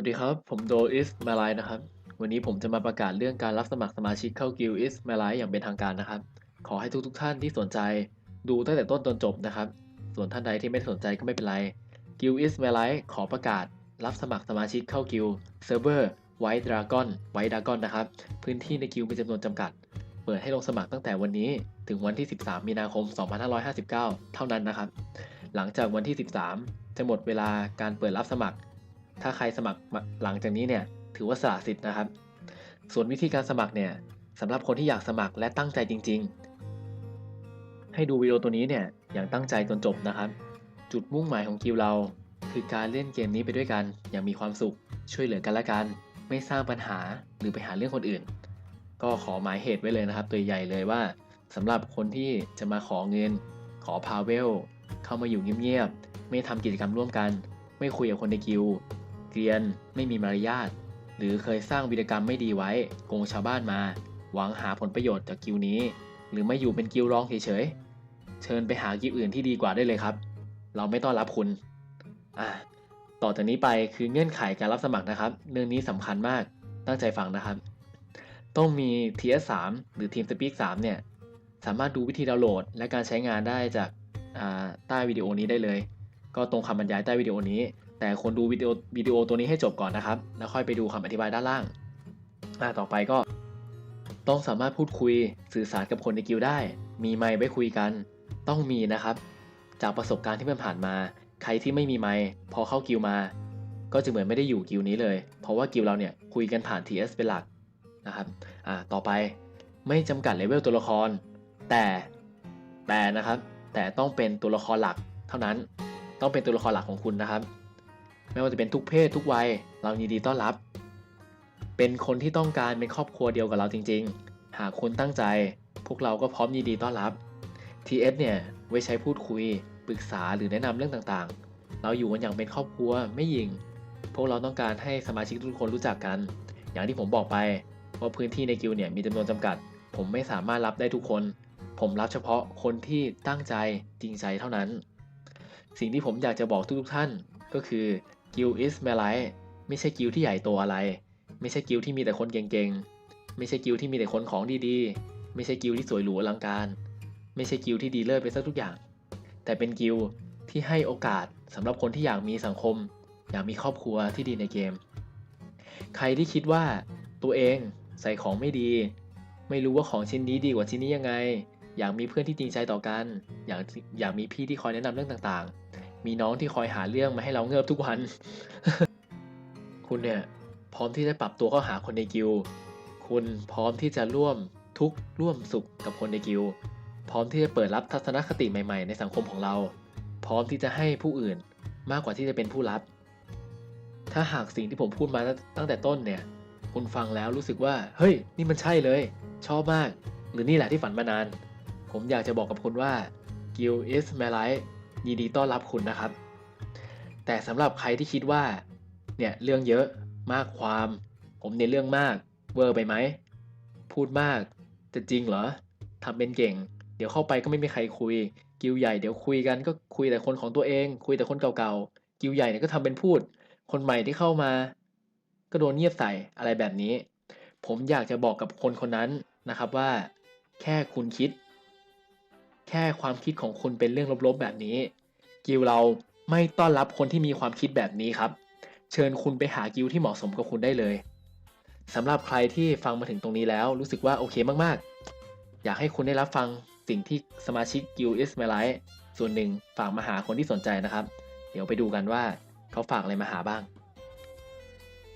วัสดีครับ ผมโดอิสมาไลนะครับ วันนี้ผมจะมาประกาศเรื่องการรับสมัครสมาชิกเข้ากิลอิสมาไลอย่างเป็นทางการนะครับ ขอให้ทุกๆท่านที่สนใจดูตั้งแต่ต้นจนจบนะครับ ส่วนท่านใดที่ไม่สนใจก็ไม่เป็นไรกิลอิสมาไลขอประกาศ รับสมัครสมาชิกเข้ากิลเซิร์ฟเวอร์ไวท์ดราก้อนไวท์ดราก้อนนะครับ พื้นที่ในกิลมีจำนวนจำกัด เปิดให้ลงสมัครตั้งแต่วันนี้ ถึงวันที่ 13 มีนาคม 2559 เท่านั้นนะครับ หลังจากวันที่ 13 จะหมดเวลาการเปิดรับสมัคร ถ้าใครสมัครหลังจากนี้เนี่ยถือว่าสละสิทธิ์นะครับ ส่วนวิธีการสมัครเนี่ยสำหรับคนที่อยากสมัครและตั้งใจจริง ๆ ให้ดูวิดีโอตัวนี้เนี่ยอย่างตั้งใจจนจบนะครับ จุดมุ่งหมายของกิลเรา คือการเล่นเกมนี้ไปด้วยกัน อย่างมีความสุข ช่วยเหลือกันและกัน ไม่สร้างปัญหาหรือไปหาเรื่องคนอื่น ก็ขอหมายเหตุไว้เลยนะครับ ตัวใหญ่เลยว่าสำหรับคนที่จะมาขอเงิน ขอพาเวล เข้ามาอยู่เงียบๆไม่ทำกิจกรรมร่วมกัน ไม่คุยกับคนในกิลด์ เกรียน ไม่มีมารยาท หรือเคยสร้างวีรกรรมไม่ดีไว้ โกงชาวบ้านมา หวังหาผลประโยชน์จากกิลด์นี้ หรือไม่อยู่เป็นกิลด์รองเฉยๆ เชิญไปหากิลด์อื่นที่ดีกว่าได้เลยครับ เราไม่ต้อนรับคุณอะต่อจากนี้ไปคือเงื่อนไขการรับสมัครนะครับ เรื่องนี้สำคัญมาก ตั้งใจฟังนะครับ ต้องมี TS3 หรือ TeamSpeak 3เนี่ย สามารถดูวิธีดาวน์โหลด และการใช้งานได้จากใต้วิดีโอนี้ได้เลย ก็ตรงคำบรรยายใต้วิดีโอนี้ แต่คนดูวิดีโอวิดีโอตัวนี้ให้จบก่อนนะครับ แล้วค่อยไปดูคำอธิบายด้านล่างอ่าต่อไปก็ ต้องสามารถพูดคุยสื่อสารกับคนในกิลด์ได้ มีไมค์ไว้คุยกัน ต้องมีนะครับ จากประสบการณ์ที่มันผ่านมา ใครที่ไม่มีไมค์พอเข้ากิลด์มา ก็จะเหมือนไม่ได้อยู่กิลด์นี้เลย เพราะว่ากิลด์เราเนี่ยคุยกันผ่าน TS เป็นหลักนะครับอ่าต่อไปไม่จำกัดเลเวลตัวละคร แต่แต่นะครับ แต่ต้องเป็นตัวละครหลักเท่านั้น ต้องเป็นตัวละครหลักของคุณนะครับ ไม่ว่าจะเป็นทุกเพศทุกวัย เรายินดีต้อนรับ เป็นคนที่ต้องการเป็นครอบครัวเดียวกับเราจริง ๆ หากคุณตั้งใจ พวกเราก็พร้อมยินดีต้อนรับ TS เนี่ยไว้ใช้พูดคุย ปรึกษาหรือแนะนำเรื่องต่างๆ เราอยู่กันอย่างเป็นครอบครัวไม่ยิง พวกเราต้องการให้สมาชิกทุกคนรู้จักกัน อย่างที่ผมบอกไปว่าพื้นที่ในกิลด์เนี่ยมีจำนวนจำกัด ผมไม่สามารถรับได้ทุกคน ผมรับเฉพาะคนที่ตั้งใจจริงใจเท่านั้น สิ่งที่ผมอยากจะบอกทุกๆท่านก็คือ กิลอิสเมลไลไม่ใช่กิลที่ใหญ่โตอะไร ไม่ใช่กิลที่มีแต่คนเก่งๆ ไม่ใช่กิลที่มีแต่คนของดีๆ ไม่ใช่กิลที่สวยหรูอลังการ ไม่ใช่กิลที่ดีเลิศไปซะทุกอย่าง แต่เป็นกิลที่ให้โอกาสสำหรับคนที่อยากมีสังคม อยากมีครอบครัวที่ดีในเกม ใครที่คิดว่าตัวเองใส่ของไม่ดี ไม่รู้ว่าของชิ้นนี้ดีกว่าชิ้นนี้ยังไง อยากมีเพื่อนที่จริงใจต่อกัน อยากอยากมีพี่ที่คอยแนะนำเรื่องต่างๆ มีน้องที่คอยหาเรื่องมาให้เราเงิบทุกวัน คุณเนี่ยพร้อมที่จะปรับตัวเข้าหาคนในกิลคุณพร้อมที่จะร่วมทุกข์ร่วมสุขกับคนในกิลพร้อมที่จะเปิดรับทัศนคติใหม่ๆ ในสังคมของเรา พร้อมที่จะให้ผู้อื่นมากกว่าที่จะเป็นผู้รับ ถ้าหากสิ่งที่ผมพูดมาตั้งแต่ต้นเนี่ย คุณฟังแล้วรู้สึกว่า เฮ้ย นี่มันใช่เลย ชอบมาก หรือนี่แหละที่ฝันมานาน ผมอยากจะบอกกับคุณว่า g i l is m a l i ยินดีต้อนรับคุณนะครับ แต่สำหรับใครที่คิดว่า เนี่ยเรื่องเยอะมากความ ผมเน้นเรื่องมาก เวอร์ไปไหม พูดมาก จะจริงเหรอทำเป็นเก่ง เดี๋ยวเข้าไปก็ไม่มีใครคุย กิลใหญ่เดี๋ยวคุยกันก็คุยแต่คนของตัวเอง คุยแต่คนเก่าๆ กิลใหญ่เนี่ยก็ทำเป็นพูด คนใหม่ที่เข้ามา ก็โดนเงียบใส่อะไรแบบนี้ ผมอยากจะบอกกับคนคนนั้นนะครับว่า แค่คุณคิด แค่ความคิดของคุณเป็นเรื่องลบๆแบบนี้ กิลเราไม่ต้อนรับคนที่มีความคิดแบบนี้ครับ เชิญคุณไปหากิลที่เหมาะสมกับคุณได้เลยสำหรับใครที่ฟังมาถึงตรงนี้แล้วรู้สึกว่าโอเคมากๆ อยากให้คุณได้รับฟังสิ่งที่สมาชิกกิลอิสเมลไลส่วนหนึ่งฝากมาหาคนที่สนใจนะครับ เดี๋ยวไปดูกันว่าเขาฝากอะไรมาหาบ้าง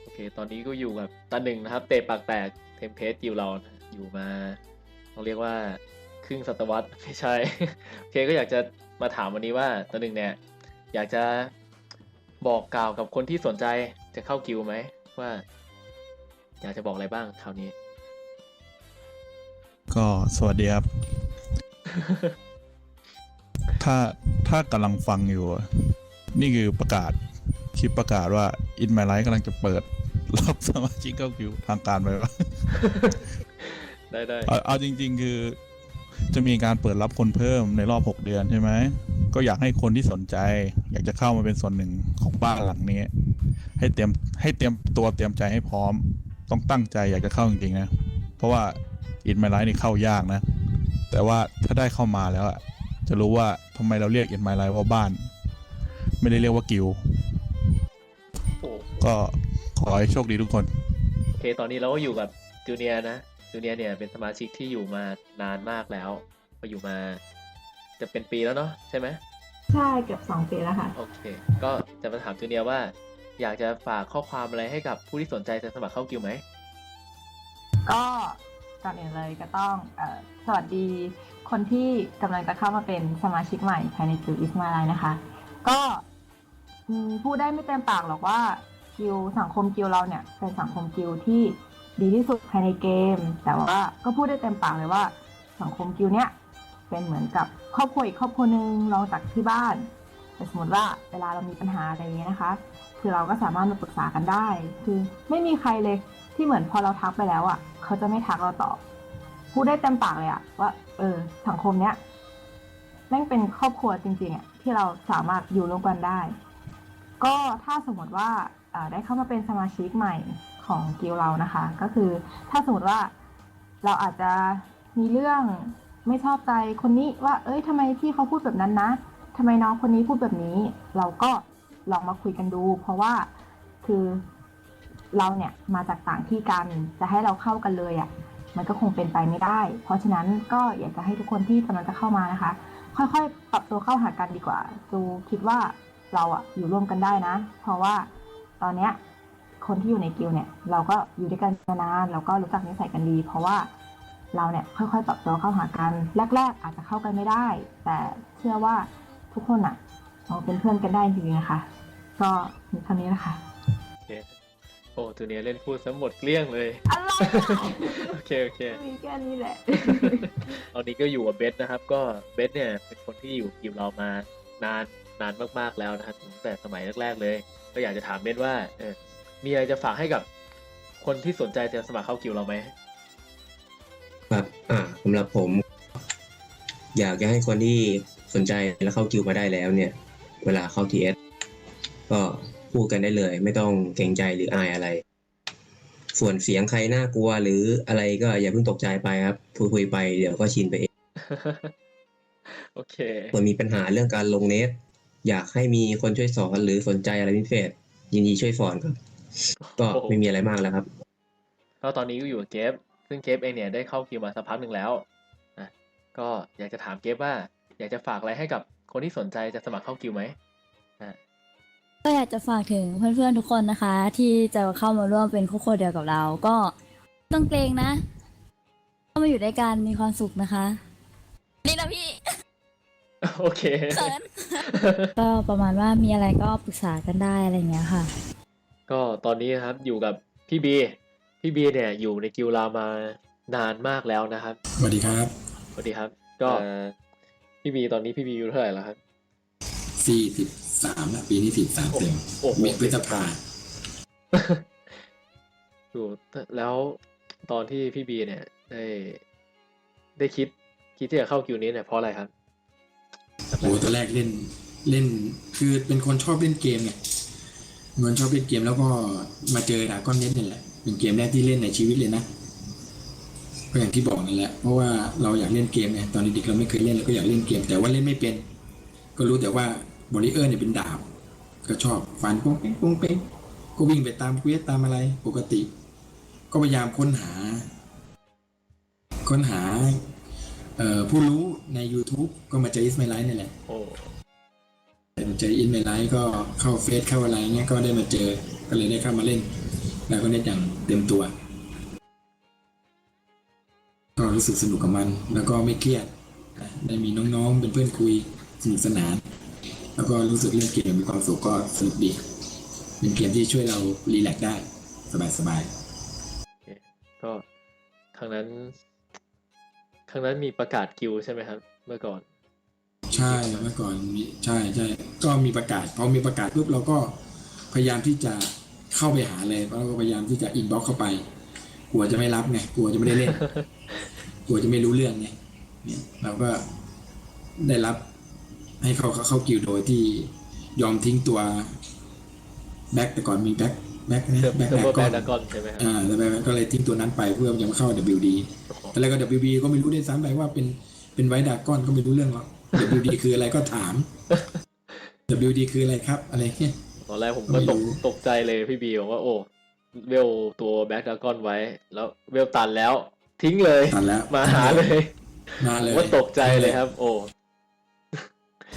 โอเค ตอนนี้ก็อยู่กับตาหนึ่งนะครับ เตะปากแตกเทมเพสกิลเราอยู่มาต้องเรียกว่า ครึ่งศตวรรษไม่ใช่ โอเคก็อยากจะมาถามวันนี้ว่าตาหนึ่งเนี่ย อยากจะบอกกล่าวกับคนที่สนใจจะเข้ากิลไหมว่า อยากจะบอกอะไรบ้างคราวนี้ ก็สวัสดีครับ ถ้าถ้ากำลังฟังอยู่อะนี่คือประกาศคลิปประกาศว่า In My Life กำลังจะเปิดรับสมาชิกเข้าคิวทางการไปแล้วได้ได้เอาเอาจริง ๆ คือ จะมีการเปิดรับคนเพิ่มในรอบ 6 เดือนใช่ไหม ก็อยากให้คนที่สนใจ อยากจะเข้ามาเป็นส่วนหนึ่งของบ้านหลังนี้ ให้เตรียมให้เตรียมตัวเตรียมใจให้พร้อม ต้องตั้งใจอยากจะเข้าจริงๆนะ เพราะว่าอินไมไลท์นี่เข้ายากนะ แต่ว่าถ้าได้เข้ามาแล้วอะจะรู้ว่าทำไมเราเรียกอินไมไลท์ว่าบ้าน ไม่ได้เรียกว่ากิลด์โอ้ก็ขอให้โชคดีทุกคน โอเค ตอนนี้เราก็อยู่กับจูเนียร์นะ จูเนียร์เนี่ยเป็นสมาชิกที่อยู่มานานมากแล้วก็อยู่มาจะเป็นปีแล้วเนาะใช่ไหมใช่เกือบสองปีแล้วค่ะ โอเค ก็จะมาถามจูเนียร์ว่า อยากจะฝากข้อความอะไรให้กับผู้ที่สนใจจะสมัครเข้ากิลด์ไหมก็ก่อนอื่นเลยก็ต้องเออสวัสดีคนที่กำลังจะเข้ามาเป็นสมาชิกใหม่ภายในกิลอิสมาไลนะคะ ก็อืมพูดได้ไม่เต็มปากหรอกว่ากิลสังคมกิลเราเนี่ยเป็นสังคมกิลที่ ดีที่สุดภายในเกม แต่ว่าก็พูดได้เต็มปากเลยว่า สังคมกิลเนี่ยเป็นเหมือนกับครอบครัวอีกครอบครัวหนึ่งรองจากที่บ้านแต่สมมติว่าเวลาเรามีปัญหาอะไรเงี้ยนะคะ คือเราก็สามารถมาปรึกษากันได้ คือไม่มีใครเลยที่เหมือนพอเราทักไปแล้วอะ เขาจะไม่ทักเราตอบ พูดได้เต็มปากเลยอะ ว่า เออสังคมเนี้ยแม่งเป็นครอบครัวจริงๆอะที่เราสามารถอยู่ร่วมกันได้ ก็ถ้าสมมติว่าได้เข้ามาเป็นสมาชิกใหม่ ของกิลเรานะคะ ก็คือถ้าสมมติว่าเราอาจจะมีเรื่องไม่ชอบใจคนนี้ว่า เอ้ยทำไมพี่เขาพูดแบบนั้นนะทำไมน้องคนนี้พูดแบบนี้ เราก็ลองมาคุยกันดู เพราะว่าคือเราเนี่ยมาจากต่างที่กันจะให้เราเข้ากันเลยอะ่ะมันก็คงเป็นไปไม่ได้ เพราะฉะนั้นก็อยากจะให้ทุกคนที่กำลังจะเข้ามานะคะ ค่อยๆ ปรับตัวเข้าหากันดีกว่าจูคิดว่าเราอะอยู่ร่วมกันได้นะ เพราะว่าตอนเนี้ย คนที่อยู่ในกิลด์เนี่ย เราก็อยู่ด้วยกันมานานเราก็รู้จักนิสัยกันดี เพราะว่าเราเนี่ยค่อยๆปรับตัวเข้าหากันแรก ๆ อาจจะเข้ากันไม่ได้ แต่เชื่อว่าทุกคนอะเราเป็นเพื่อนกันได้จริงๆนะคะ ก็มีเท่านี้นะคะโอเคโอ้จูเนียร์เล่นพูดซะหมดเกลี้ยงเลยอะไรอะโอเคโอเคมีแค่นี้แหละตอนนี้ก็อยู่กับเบสนะครับ ก็เบสเนี่ยเป็นคนที่อยู่กิลด์เรามานานนานมากๆแล้วนะครับตั้งแต่สมัยแรกๆเลย ก็อยากจะถามเบสว่าเออ มีอะไรจะฝากให้กับคนที่สนใจจะสมัครเข้ากิลด์เราไหมครับอ่าสำหรับผม อยากจะให้คนที่สนใจแล้วเข้าคิวมาได้แล้วเนี่ย เวลาเข้าทีเอสก็พูดกันได้เลย ไม่ต้องเกรงใจหรืออายอะไร ส่วนเสียงใครน่ากลัวหรืออะไรก็อย่าเพิ่งตกใจไปครับคุยคุยๆไปเดี๋ยวก็ชินไปเองโอเคส่วนมีปัญหาเรื่องการลงเนตอยากให้มีคนช่วยสอนหรือสนใจอะไรพิเศษ ยินดีช่วยสอนครับ ก็ไม่มีอะไรมากแล้วครับ ก็ตอนนี้ก็อยู่กับเกฟซึ่งเกฟเองเนี่ยได้เข้าคิวมาสักพักหนึ่งแล้วนะก็อยากจะถามเกฟว่า อยากจะฝากอะไรให้กับคนที่สนใจจะสมัครเข้าคิวไหมอ่าก็อยากจะฝากถึงเพื่อนๆทุกคนนะคะ ที่จะเข้ามาร่วมเป็นครอบครัวเดียวกับเรา ก็ไม่ต้องเกรงนะเข้ามาอยู่ด้วยกันมีความสุขนะคะ นี่นะพี่โอเคเขินก็ประมาณว่ามีอะไรก็ปรึกษากันได้อะไรอย่างเงี้ยค่ะ ก็ตอนนี้นะครับอยู่กับพี่บีพี่บีเนี่ยอยู่ในกิลด์เรามานานมากแล้วนะครับสวัสดีครับสวัสดีครับ ก็เอ่อพี่บีตอนนี้พี่บีอยู่เท่าไหร่แล้วครับสี่สิบสามนะปีนี้สี่สามเต็มโอ้โหเมษพฤษภาอยู่แล้วตอนที่พี่บีเนี่ยได้ได้คิดคิดที่จะเข้ากิลด์นี้เนี่ยเพราะอะไรครับโอ้ตอนแรกเล่นเล่นคือเป็นคนชอบเล่นเกมไงเป็ นคนชอบเล่นเกมแล้วก็มาเจอดาก้อนเน็ตนี่แหละเป็นเกมแรกที่เล่นในชีวิตเลยนะก็อย่างที่บอกนั่นแหละเพราะว่าเราอยากเล่นเกมไงตอนเด็กๆเราไม่เคยเล่นเราก็อยากเล่นเกม แต่ว่าเล่นไม่เป็น ก็รู้แต่ว่าบริเออร์เนี่ยเป็นดาบ ก็ชอบฟันปุ้งเป้งปุ้งเป้งก็วิ่งไปตามเควสตามอะไรปกติ ก็พยายามค้นหา ค้นหาผู้รู้ใน YouTube ก็มาเจออิสไมไลท์นี่แหละ เจออินไมไลท์ก็เข้าเฟซเข้าอะไรเงี้ยก็ได้มาเจอก็เลยได้เข้ามาเล่น แล้วก็ได้อย่างเต็มตัว ก็รู้สึกสนุกกับมัน แล้วก็ไม่เครียดได้มีน้องๆ เป็นเพื่อนคุยสนุกสนาน แล้วก็รู้สึกเล่นเกมมีความสุขก็สนุกดีเป็นเกมที่ช่วยเรารีแลกได้สบายๆก็ครั้งนั้นครั้งนั้นมีประกาศกิลด์ใช่ไหมครับ เมื่อก่อน ใช่เมื่อก่อนมีใช่ใช่ก็มีประกาศพอมีประกาศปุ๊บเราก็พยายามที่จะเข้าไปหาเลยแล้วก็พยายามที่จะอินบ็อกเข้าไป กลัวจะไม่รับไงกลัวจะไม่ได้เล่น กลัวจะไม่รู้เรื่องไงเนี่ยเราก็ได้รับให้เขาเขาเข้ากิวโดยที่ยอมทิ้งตัวแบ็คแต่ก่อนมีแบ็คแบ็คนะเซิร์ฟแบ็คเซิร์ฟเวอร์แบก่นอนดากอนใช่ไหมครับอ่าแล้วแบ็คก็เลยทิ้งตัวนั้นไปเพื่อจะมาเข้า WD ตอนแรกก็ WB ก็ไม่รู้ได้วยซ้ำไปว่าเป็นเป็นไวท์ดากอนก็ไม่รู้เรื่องหรอก WD คืออะไรก็ถาม WD คืออะไรครับ อะไรเงี้ยตอนแรกผมไม่ก็ตกรู้ตกใจเลยพี่บีบอกว่าโอ้เวลตัวแบ็กดากอนไว้ แล้วเวลตันแล้ว ทิ้งเลยตัดแล้วมาหาเลยมาเลยว่าตกใจเลยครับ โอ้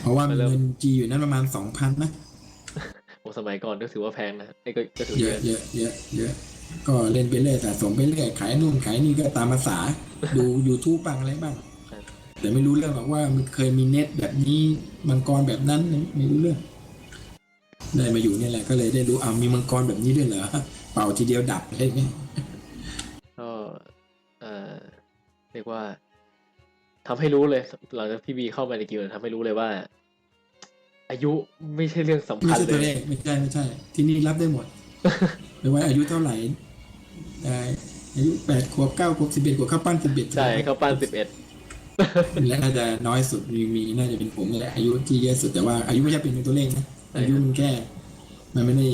เพราะว่ามาเริ่มเงินจีอยู่นั้นประมาณสองพันนะโอ้สมัยก่อนก็ถือว่าแพงนะไอ้ยก็ก็ถือเยเยอะอะเยอะเยอะเยอะก็เล่นไปเรื่อยสะสมไปเรื่อยขายนู่นขายนี่ก็ตามภาษา ดู YouTube บ้างอะไรบ้าง แต่ไม่รู้เรื่องหรอกว่ามันเคยมีเน็ตแบบนี้มังกรแบบนั้นไม่รู้เรื่อง ได้มาอยู่เนี่ยแหละก็เลยได้รู้อ่ามีมังกรแบบนี้ด้วยเหรอเป่าทีเดียวดับอะไรเงี้ยก็เออเรียกว่าทำให้รู้เลย หลังจากพี่บีเข้ามาในกิลด์ทำให้รู้เลยว่า อายุไม่ใช่เรื่องสำไม่คัญใช่เลตัวยเลขไม่ใช่ไม่ใช่ ที่นี่รับได้หมดไม่ว่าอายุเท่าไหร่ได้อายุแปดขวบเก้าขวบสิบเอ็ดขวบเข้าปั้นสิบเอ็ดใช่เข้าปั้นสิบเอ็ดและ น่าจะน้อยสุดมีมีน่าจะเป็นผมนี่แหละอายุที่เยอะสุดแต่ว่าอายุไม่ใช่เป็นตัวเลขนะอายุมันแค่มันไม่ได้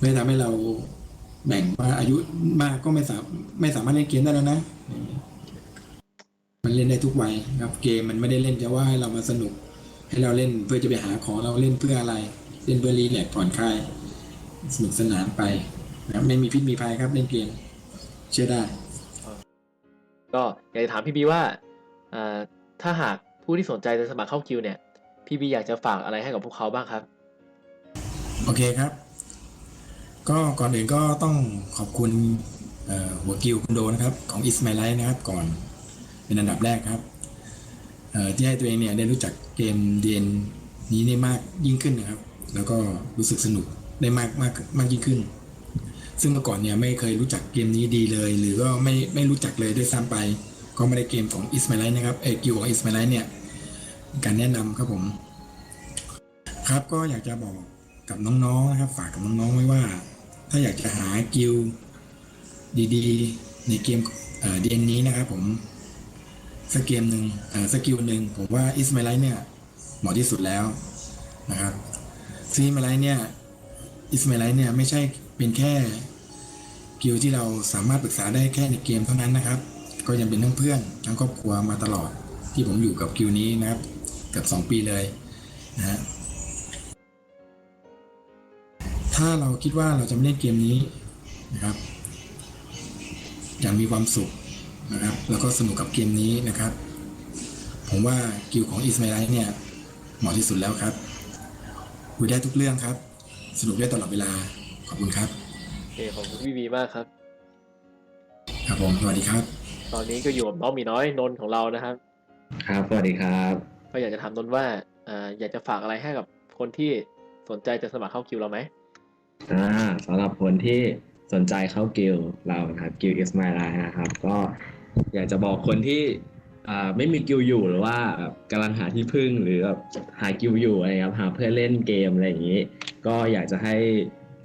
ไม่ได้ทำให้เราแบ่งว่าอายุมากก็ไม่สามไม่สามารถเล่นเกมได้แล้วนะ มันเล่นได้ทุกวัยครับ เกมมันไม่ได้เล่นจะว่าให้เรามาสนุก ให้เราเล่นเพื่อจะไปหาของเราเล่นเพื่ออะไร เล่นเพื่อรีแลกซ์ผ่อนคลายสนุกสนานไปนะครับไม่มีพิษมีภัยครับเล่นเกม เชื่อได้ ก็อยากจะถามพี่บีว่าอ่า ถ้าหากผู้ที่สนใจจะสมัครเข้าคิวเนี่ยพี่บีอยากจะฝากอะไรให้กับพวกเขาบ้างครับ โอเคครับ ก็ก่อนอื่นก็ต้องขอบคุณหัวกิวคุณโดนะครับของ Is My Life นะครับก่อนเป็นอันดับแรกครับที่ให้ตัวเองเนี่ยได้รู้จักเกมเดียนนี้ได้มากยิ่งขึ้นนะครับ แล้วก็รู้สึกสนุกได้มากมากมากยิ่งขึ้น ซึ่งเมื่อก่อนเนี่ยไม่เคยรู้จักเกมนี้ดีเลย หรือก็ไม่ไม่รู้จักเลยด้วยซ้ำไป ก็ไม่ได้เกมของ Is My Life นะครับเอกิวของ Is My Life เนี่ยการแนะนำครับผม ครับก็อยากจะบอกกับน้องๆนะครับ ฝากกับน้องๆไว้ว่า ถ้าอยากจะหากิลด์ดีๆ ในเกมเอ่อดีนี้นะครับผมสกเกมหนึ่งสกิลหนึ่งผมว่าอิสมาไลเนี่ยเหมาะที่สุดแล้วนะครับซีมาไลเนี่ยอิสมาไลเนี่ยไม่ใช่เป็นแค่กิลที่เราสามารถปรึกษาได้แค่ในเกมเท่านั้นนะครับ ก็ยังเป็นทั้งเพื่อนทั้งครอบครัวมาตลอด ที่ผมอยู่กับกิลด์นี้นะครับเกือบสองปีเลยนะฮะถ้าเราคิดว่าเราจะไม่เล่นเกมนี้นะครับอย่างมีความสุขนะครับ แล้วก็สนุกกับเกมนี้นะครับ ผมว่ากิลของอิสมาไลเนี่ยเหมาะที่สุดแล้วครับคุยได้ทุกเรื่องครับ สนุกได้ตลอดเวลาขอบคุณครับโอเคขอบคุณพี่บีมากครับ ครับผมสวัสดีครับ ตอนนี้ก็อยู่กับน้องหมีน้อยนนท์ของเรานะครับ ครับ สวัสดีครับ ก็อยากจะถามนนท์ว่าอ่าอยากจะฝากอะไรให้กับคนที่สนใจจะสมัครเข้าคิวเราไหมอ่าสำหรับคนที่สนใจเข้ากิลด์เรานะครับกิลด์ is my life นะครับ ก็อยากจะบอกคนที่อ่าไม่มีกิลด์อยู่หรือว่าแบบกำลังหาที่พึ่งหรือแบบหากิลด์อยู่อะไรครับหาเพื่อนเล่นเกมอะไรอย่างนี้ ก็อยากจะให้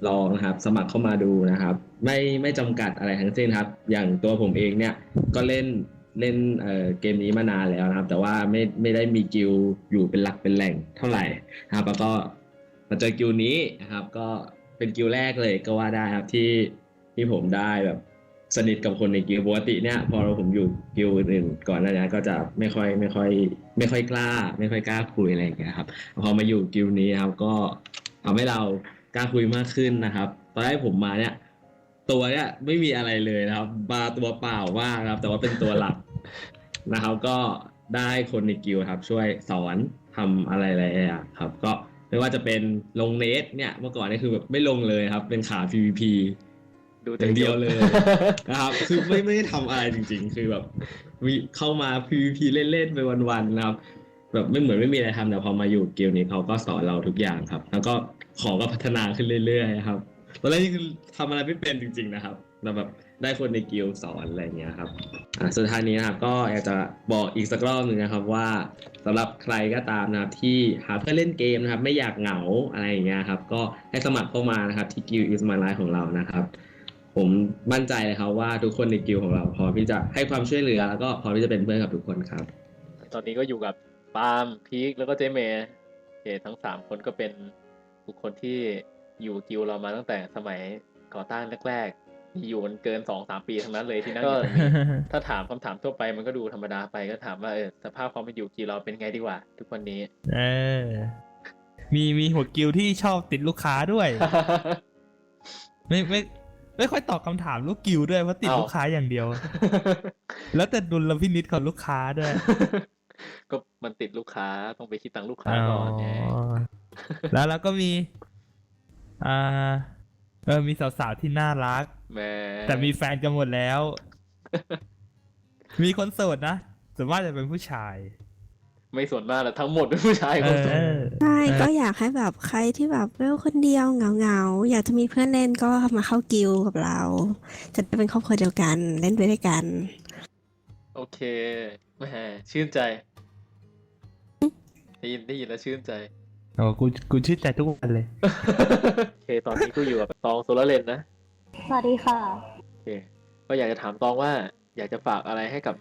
ลองนะครับสมัครเข้ามาดูนะครับ ไม่ไม่จำกัดอะไรทั้งสิ้นครับ อย่างตัวผมเองเนี่ยก็เล่นเล่นเเกมนี้มานานแล้วนะครับ แต่ว่าไม่ไม่ได้มีกิลอยู่เป็นหลักเป็นแหล่งเท่าไหร่นะครับ แล้วก็มาเจอกิลนี้นะครับ ก็เป็นกิลแรกเลยก็ว่าได้ครับที่ที่ผมได้แบบสนิทกับคนในกิลปกติเนี่ยพอเราผมอยู่กิลอื่นก่อนหน้านี้ก็จะไม่ค่อยไม่ค่อย ไม่ค่อยกล้า ไม่ค่อยกล้าคุยอะไรอย่างเงี้ยครับพอมาอยู่กิลนี้ครับก็ทำให้เรากล้าคุยมากขึ้นนะครับตอนแรกผมมาเนี่ย ตัวเนี่ยไม่มีอะไรเลยนะครับมาตัวเปล่ามากนะครับ แต่ว่าเป็นตัวหลักนะครับ ก็ได้คนในกิลด์ครับ ช่วยสอนทำอะไรหลายๆอย่างครับ ก็ไม่ว่าจะเป็นลงเนสเนี่ยเมื่อก่อนนี่คือแบบไม่ลงเลยครับ เป็นขา PVP ดูอย่างเดียวเลยนะครับ คือไม่ไม่ได้ทำอะไรจริง ๆ คือแบบมีเข้ามา PVP เล่นๆไปวันๆนะครับ แบบไม่เหมือนไม่มีอะไรทำแต่พอมาอยู่เกมนี้เขาก็สอนเราทุกอย่างครับ แล้วก็ของก็พัฒนาขึ้นเรื่อยๆครับ ตอนแรกนี่คือทำอะไรไม่เป็นจริง ๆ นะครับแต่แบบได้คนในกิลสอนอะไรอย่างเงี้ยครับอ่าสุดท้ายนี้นะครับก็อยากจะบอกอีกสักรอบหนึ่งนะครับว่าสำหรับใครก็ตามนะครับที่หาเพื่อนเล่นเกมนะครับ ไม่อยากเหงาอะไรอย่างเงี้ยครับก็ให้สมัครเข้ามานะครับที่ Guild is my life ของเรานะครับ ผมมั่นใจเลยครับว่าทุกคนในกิลของเราพร้อมที่จะให้ความช่วยเหลือ แล้วก็พร้อมที่จะเป็นเพื่อนกับทุกคนครับ ตอนนี้ก็อยู่กับปาล์มพีคแล้วก็เจเมย์โอเคทั้งสามคนก็เป็นบุคคลที่ อยู่กิลด์เรามาตั้งแต่สมัยก่อตั้งแรกๆมีอยู่กันเกินสองสามปีทั้งนั้นเลยที่นั่งอยู่ตรงนี้ถ้าถามคำถามทั่วไปมันก็ดูธรรมดาไปก็ถามว่าเออสภาพความเป็นอยู่กิลด์เราเป็นไงดีกว่า ทุกวันนี้ เออ มีมีหัวกิลที่ชอบติดลูกค้าด้วย ไม่ไม่ไม่ค่อยตอบคำถามลูกกิลด้วยเพราะติดอ้าวลูกค้าอย่างเดียว แล้วแต่ดุลพินิจของลูกค้าด้วย ก็มันติดลูกค้าต้องไปคิดตังค์ลูกค้าก่อนไงอ๋อแล้วแล้วก็มี อ่า เออ มีสาวๆที่น่ารัก แหม่แต่มีแฟนกันหมดแล้ว มีคนโสดนะส่วนมากจะเป็นผู้ชายไม่ส่วนมากแล้วทั้งหมดเป็นผู้ชายเอคนอโสดใช่เออ ก็อยากให้แบบใครที่แบบเวลคนเดียวเหงาเหงาๆ อยากจะมีเพื่อนเล่นก็มาเข้ากิลด์กับเรา จะได้เป็นครอบครัวเดียวกันเล่นไปด้วยกัน โอเคแหมชื่นใจ ได้ยินได้ยินแล้วชื่นใจ โอ้กูกูชื่นใจทุกวันเลย โอเค ตอนนี้ก็อยู่กับตองโซลาร์เลนนะ สวัสดีค่ะ โอเค ก็อยากจะถามตองว่า อยากจะฝากอะไรให้กับ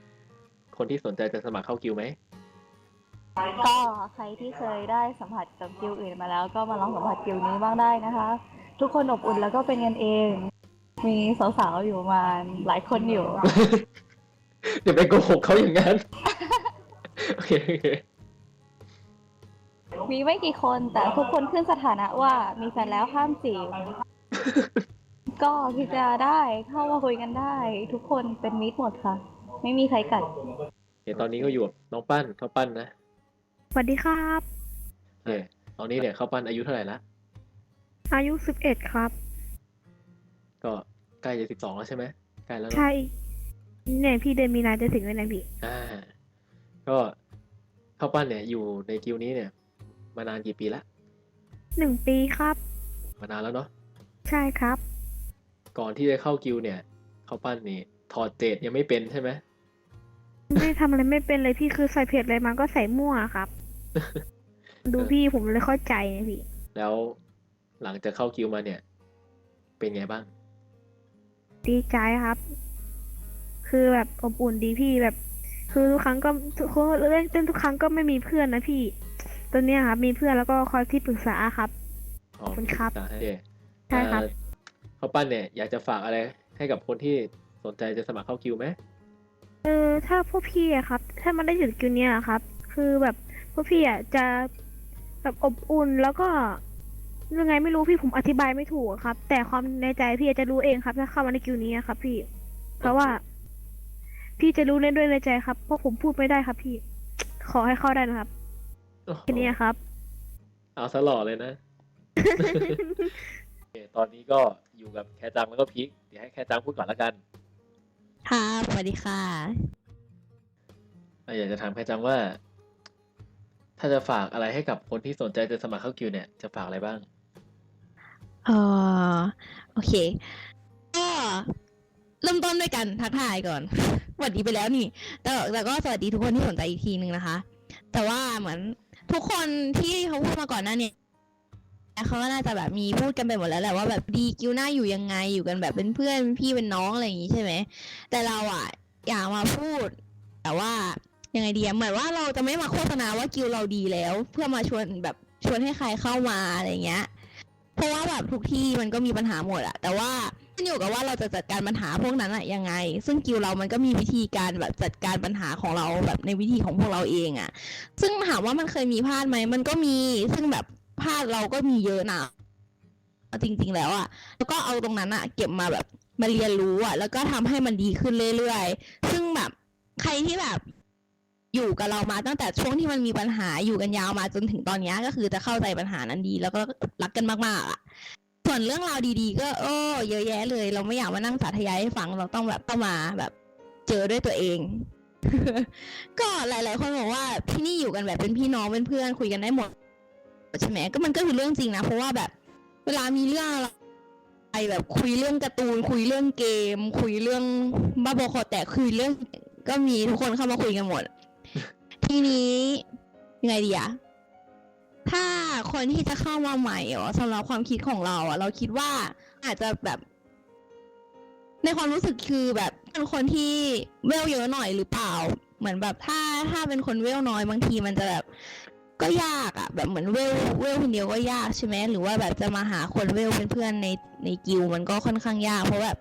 คนที่สนใจจะสมัครเข้ากิลด์ไหม ก็ใครที่เคยได้สัมผัสกับกิลด์อื่นมาแล้ว ก็มาลองสัมผัสกิลด์นี้บ้างได้นะคะ ทุกคนอบอุ่นแล้วก็เป็นกันเอง มีสาวๆอยู่ประมาณหลายคนอยู่ อย่าไปโกหกเขาอย่างนั้น โอเคโอเค มีไม่กี่คน แต่ทุกคนขึ้นสถานะว่ามีแฟนแล้วห้ามจีบก็พิจารณาได้เข้ามาคุยกันได้ ทุกคนเป็นมิตรหมดค่ะ ไม่มีใครกัดโอเคตอนนี้ก็อยู่กับน้องปั้นข้าวปั้นนะสวัสดีครับโอเคตอนนี้เนี่ยข้าวปั้นอายุเท่าไหร่ละอายุสิบเอ็ดครับ ก็ใกล้จะสิบสองแล้วใช่ไหมใกล้แล้วเนอะ ใช่เนี่ยพี่เดือนมีนาจะถึงแล้วนะพี่ อ่าก็ข้าวปั้นเนี่ยอยู่ในกิลด์นี้เนี่ย มานานกี่ปีละหนึ่งปีครับ มานานแล้วเนาะใช่ครับ ก่อนที่จะเข้ากิลด์เนี่ยข้าวปั้นนี่ถอดเจดยังไม่เป็นใช่ไหมไม่ทำอะไรไม่เป็นเลยพี่คือใส่เผ็ดอะไรมาก็ใส่มั่วครับ ดูพี่ผมเลยเข้าใจนะพี่ แล้วหลังจากเข้ากิลด์มาเนี่ย เป็นไงบ้าง ดีใจครับ คือแบบอบอุ่นดีพี่แบบ คือทุกครั้งก็ทุกคนเล่นเต้นทุกครั้งก็ไม่มีเพื่อนนะพี่ ตอนเนี้ยครับมีเพื่อนแล้วก็คอยที่ปรึกษาครับอ๋อขอบคุณครับปกษาให้ใช่ครับ เอ่อข้าวปั้นเนี่ยอยากจะฝากอะไรให้กับคนที่สนใจจะสมัครเข้ากิลด์ไหมเออถ้าพวกพี่อะครับ ถ้ามันได้อยู่กิวเนี้ยอะครับ คือแบบพวกพี่อะจะแบบอบอุ่นแล้วก็ยังไงไม่รู้พี่ผมอธิบายไม่ถูกอะครับ แต่ความในใจพี่อาจจะรู้เองครับ ถ้าเข้ามาในกิวนี้อะครับ พี่ เพราะว่า พี่จะรู้เล่นด้วยในใจครับเพราะผมพูดไม่ได้ครับ พี่ ขอให้เข้าได้นะครับโอ้โห แค่นี้ครับ เอาซะหล่อเลยนะ โอเคตอนนี้ก็อยู่กับแคจังแล้วก็พีคเดี๋ยวให้แคจังพูดก่อนละกันค่ะสวัสดีค่ะ อะอยากจะถามแคจังว่า ถ้าจะฝากอะไรให้กับคนที่สนใจจะสมัครเข้ากิลด์เนี่ยจะฝากอะไรบ้าง เออโอเค ก็เริ่มต้นด้วยกันทักทายก่อน สวัสดีไปแล้วนี่ แต่แต่ก็สวัสดีทุกคนที่สนใจอีกทีนึงนะคะ แต่ว่าเหมือน ทุกคนที่เขาพูดมาก่อนหน้านี้เขาก็น่าจะแบบมีพูดกันไปหมดแล้วแหละว่าแบบดีกิวหน้าอยู่ยังไงอยู่กันแบบเป็นเพื่อนเป็นพี่เป็นน้องอะไรอย่างงี้ใช่ไหมแต่เราอะอยากมาพูด แต่ว่ายังไงดีอะเหมือนว่าเราจะไม่มาโฆษณาว่ากิวเราดีแล้ว เพื่อมาชวนแบบชวนให้ใครเข้ามาอะไรเงี้ย เพราะว่าแบบทุกที่มันก็มีปัญหาหมดอะแต่ว่า นอยู่กับว่าเราจะจัดการปัญหาพวกนั้นอะยังไง ซึ่งกิวเรามันก็มีวิธีการแบบจัดการปัญหาของเราแบบในวิธีของพวกเราเองอะซึ่งถามว่ามันเคยมีพลาดไหมมันก็มีซึ่งแบบพลาดเราก็มีเยอะนะจริง ๆ แล้วอะแล้วก็เอาตรงนั้นอะเก็บมาแบบมาเรียนรู้อะแล้วก็ทำให้มันดีขึ้นเรื่อยๆ ซึ่งแบบใครที่แบบอยู่กับเรามาตั้งแต่ช่วงที่มันมีปัญหาอยู่กันยาวมาจนถึงตอนนี้ก็คือจะเข้าใจปัญหานั้นดี แล้วก็รักกันมากๆอะ ส่วนเรื่องราวดีๆ ก็โอ้เยอะแยะเลย เราไม่อยากมานั่งสาธยายให้ฟังเราต้องแบบต้องมาแบบ เจอด้วยตัวเอง ก็หลาย ๆ คนบอกว่าที่นี่อยู่กันแบบเป็นพี่น้องเป็นเพื่อนคุยกันได้หมดใช่ไหมก็มันก็คือเรื่องจริงนะเพราะว่าแบบ เวลามีเรื่องอะไรแบบคุยเรื่องการ์ตูน คุยเรื่องเกม คุยเรื่องบ้าบอคอแตกคุยเรื่อง ก็มีทุกคนเข้ามาคุยกันหมด ทีนี้ยังไงดีอะ ถ้าคนที่จะเข้ามาใหม่อ๋อสำหรับความคิดของเราอะเราคิดว่าอาจจะแบบ ในความรู้สึกคือแบบเป็นคนที่เวลเยอะหน่อยหรือเปล่า เหมือนแบบถ้าถ้าเป็นคนเวลน้อยบางทีมันจะแบบก็ยากอะแบบเหมือนเวลเวลคนเดียวก็ยากใช่ไหมหรือว่าแบบจะมาหาคนเวลเป็นเพื่อนในในกิลด์มันก็ค่อนข้างยากเพราะแบบ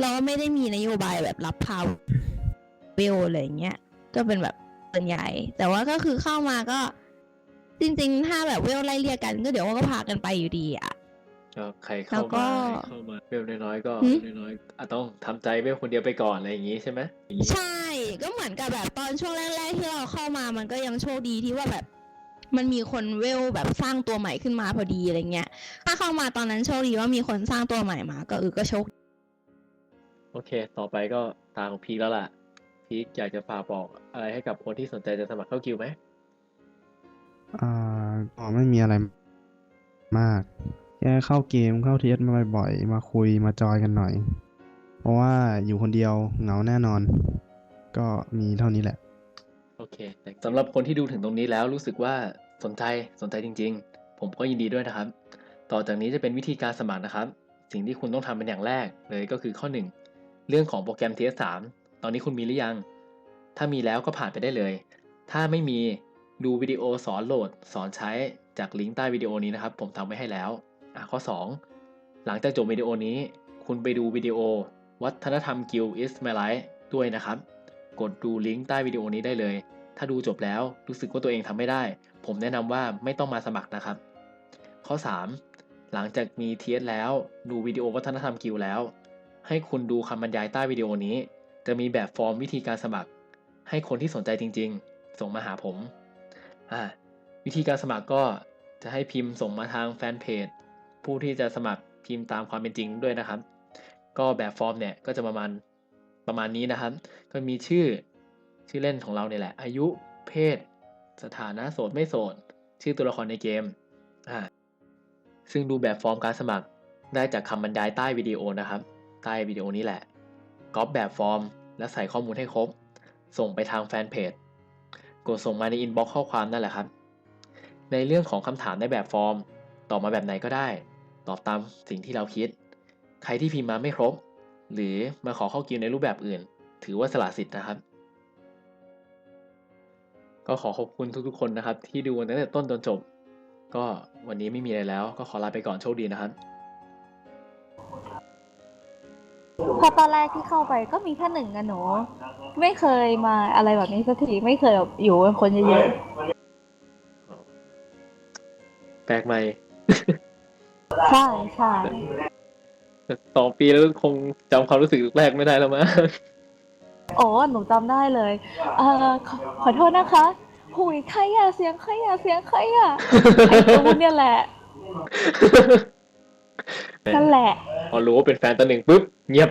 เราไม่ได้มีนโยบายแบบรับพาเวลอะไรอย่างเงี้ยก็เป็นแบบส่วนใหญ่ แต่ว่าก็คือเข้ามาก็ จริงๆ ถ้าแบบเวลไล่เรียกกันก็เดี๋ยวก็พากันไปอยู่ดีอะก็ใครแล้เข้าวก็มาใครเข้ามาเวลน้อยๆก็หืมเวลน้อยๆอะต้องทำใจเวลคนเดียวไปก่อนอะไรอย่างงี้ใช่ไหมอย่างงี้ใช่ ก็เหมือนกับแบบตอนช่วงแรก ๆ ที่เราเข้ามามันก็ยังโชคดีที่ว่าแบบ มันมีคนเวลแบบสร้างตัวใหม่ขึ้นมาพอดีอะไรเงี้ย ถ้าเข้ามาตอนนั้นโชคดีว่ามีคนสร้างตัวใหม่มา ก็เออก็โชคโอเค ต่อไปก็ตามของพีคแล้วล่ะ พีคอยากจะฝากบอกอะไรให้กับคนที่สนใจจะสมัครเข้ากิลด์ไหม อ่าก็ไม่มีอะไรมาก แค่เข้าเกมเข้าทีเอสมาบ่อยๆ มาคุยมาจอยกันหน่อย เพราะว่าอยู่คนเดียวเหงาแน่นอน ก็มีเท่านี้แหละ โอเคแต่สำหรับคนที่ดูถึงตรงนี้แล้วรู้สึกว่าสนใจสนใจจริง ๆ ผมก็ยินดีด้วยนะครับ ต่อจากนี้จะเป็นวิธีการสมัครนะครับ สิ่งที่คุณต้องทำเป็นอย่างแรกเลยก็คือข้อ 1 เรื่องของโปรแกรม TS3 ตอนนี้คุณมีหรือยัง ถ้ามีแล้วก็ผ่านไปได้เลย ถ้าไม่มี ดูวิดีโอสอนโหลดสอนใช้จากลิงก์ใต้วิดีโอนี้นะครับ ผมทำไว้ให้แล้วอะข้อ 2 หลังจากจบวิดีโอนี้ คุณไปดูวิดีโอ วัฒนธรรม Guild is my life ด้วยนะครับ กดดูลิงก์ใต้วิดีโอนี้ได้เลย ถ้าดูจบแล้วรู้สึกว่าตัวเองทำไม่ได้ ผมแนะนำว่าไม่ต้องมาสมัครนะครับ ข้อ 3 หลังจากมีเทียแล้วดูวิดีโอวัฒนธรรมกิลแล้ว ให้คุณดูคำบรรยายใต้วิดีโอนี้ จะมีแบบฟอร์มวิธีการสมัคร ให้คนที่สนใจจริง ๆ ส่งมาหาผม อ่าวิธีการสมัครก็จะให้พิมพ์ส่งมาทางแฟนเพจผู้ที่จะสมัครพิมพ์ตามความเป็นจริงด้วยนะครับ ก็แบบฟอร์มเนี่ยก็จะประมาณประมาณนี้นะครับ ก็มีชื่อชื่อเล่นของเราเนี่ยแหละ อายุเพศ สถานะโสดไม่โสด ชื่อตัวละครในเกมอ่าซึ่งดูแบบฟอร์มการสมัครได้จากคำบรรยายใต้วิดีโอนะครับ ใต้วิดีโอนี้แหละก๊อปแบบฟอร์ม และใส่ข้อมูลให้ครบ ส่งไปทางแฟนเพจ กดส่งมาในอินบ็อกซ์ข้อความนั่นแหละครับ ในเรื่องของคำถามในแบบฟอร์ม ตอบมาแบบไหนก็ได้ ตอบตามสิ่งที่เราคิด ใครที่พิมพ์มาไม่ครบ หรือมาขอเข้ากิลด์ในรูปแบบอื่น ถือว่าสละสิทธิ์นะครับ ก็ขอขอบคุณทุกๆ คนนะครับ ที่ดูตั้งแต่ต้นจนจบ ก็วันนี้ไม่มีอะไรแล้ว ก็ขอลาไปก่อนโชคดีนะครับ พอตอนแรกที่เข้าไปก็มีแค่หนึ่งอะหนู ไม่เคยมาอะไรแบบนี้สักทีไม่เคยแบบอยู่กับคนเยอะแปลกใหม่ ๆ ใช่ใช่สองปีแล้วคงจำความรู้สึกแรกไม่ได้แล้วมั้งโอ้หนูจำได้เลยเอ่อขอขอโทษนะคะหุยใครอะเสียงใครอะเสียงใครอะไอ้ตูนเนี่ยแหละนั่นแหละพ อรู้ว่าเป็นแฟนตัวหนึ่งปุ๊บเงียบ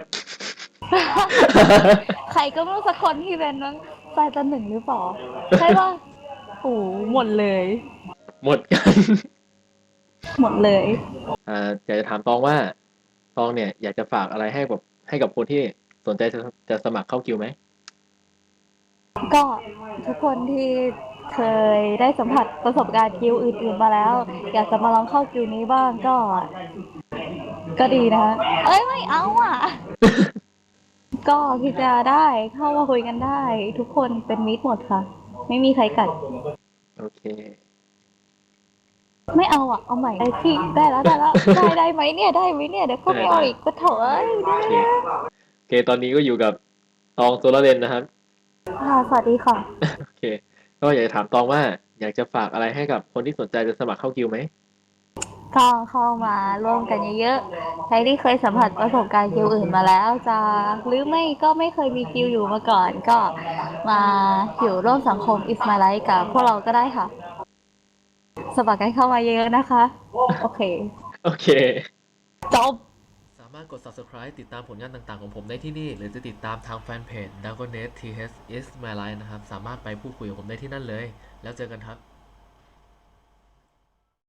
ใครก็ไม่รู้สักคนที่เป็นนั้นแฟนตาหนึ่งหรือเปล่าใช่ป่ะโอ้โหหมดเลย หมดกัน หมดเลย อ่าอยากจะถามตองว่า ตองเนี่ย อยากจะฝากอะไรให้กับให้กับคนที่สนใจจะจะสมัครเข้ากิลด์ไหมก็ทุกคนที่เคยได้สัมผัสประสบการณ์กิลด์อื่นๆมาแล้ว อยากจะมาลองเข้ากิลด์นี้บ้างก็ ก็ดีนะคะ เอ้ยไม่เอาอะ ก็พิจารณาได้เข้ามาคุยกันได้ ทุกคนเป็นมิตรหมดค่ะ ไม่มีใครกัด โอเค ไม่เอาอะ เอาใหม่ได้พี่ได้แล้วได้แล้วได้ได้ไหมเนี่ยได้ไหมเนี่ยเดี๋ยวก็ไม่เอาอีกก็เถอะเอ้ยโอเคโอเค ตอนนี้ก็อยู่กับตองโซลาร์เลนนะครับ ค่ะสวัสดีค่ะ โอเค ก็อยากจะถามตองว่า อยากจะฝากอะไรให้กับคนที่สนใจจะสมัครเข้ากิลด์ไหม ก็เข้ามาร่วมกันเยอะๆ ใครที่เคยสัมผัสประสบการณ์กิลอื่นมาแล้วจะหรือไม่ก็ไม่เคยมีกิลอยู่มาก่อน ก็มาอยู่ร่วมสังคมอิสมาไลกับพวกเราก็ได้ค่ะ สมัครกันเข้ามาเยอะๆนะคะ โอเค โอเค จบ สามารถกด subscribe ติดตามผลงานต่างๆของผมได้ที่นี่ หรือจะติดตามทางแฟนเพจ d a g o n e t TH is my life นะครับ สามารถไปพูดคุยกับผมได้ที่นั่นเลย แล้วเจอกันครับ